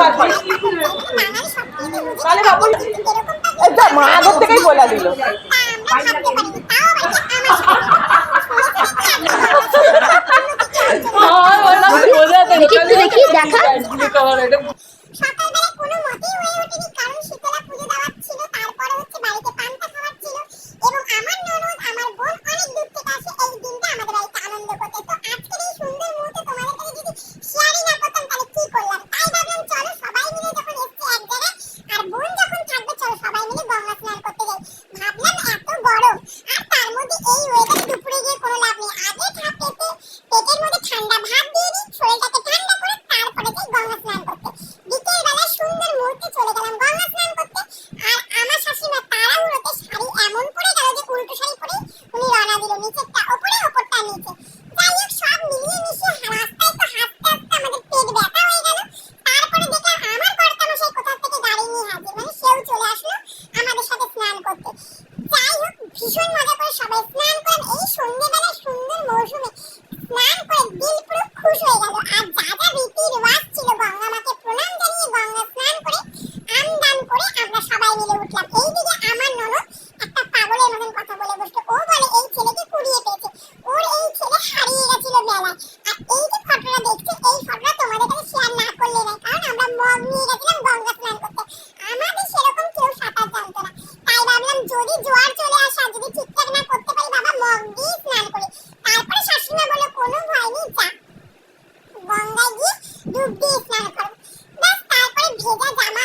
বার করে তাহলে বাবুল মা আগের দেখা। দিল পুরো খুশ হয়ে গেল। আর যা যা রীতি রেওয়াজ ছিল, গঙ্গা মাকে প্রণাম জানিয়ে গঙ্গা স্নান করে আমদান করে আমরা সবাই মিলে উঠলাম। এইদিকে আমার ননদ একটা পাগলের মতন কথা বলে বসল। ও বলে, এই ছেলেকে কুড়িয়ে পেয়েছে। ওর এই ছেলে হারিয়ে গেছিল মেলায়। আর এই যে ফটোটা দেখছে, এই ফটোটা তোমাদের কাছে শেয়ার না করলে না কারণ আমরা মগ নিয়ে গেছিলাম গঙ্গা স্নান করতে। আমাদের সেরকম কেউ সাঁতার জানতো না। তাই ভাবলাম, যদি জোয়ার ডুব দিয়ে স্নান করো ব্যাস তারপরে ভেজা জামা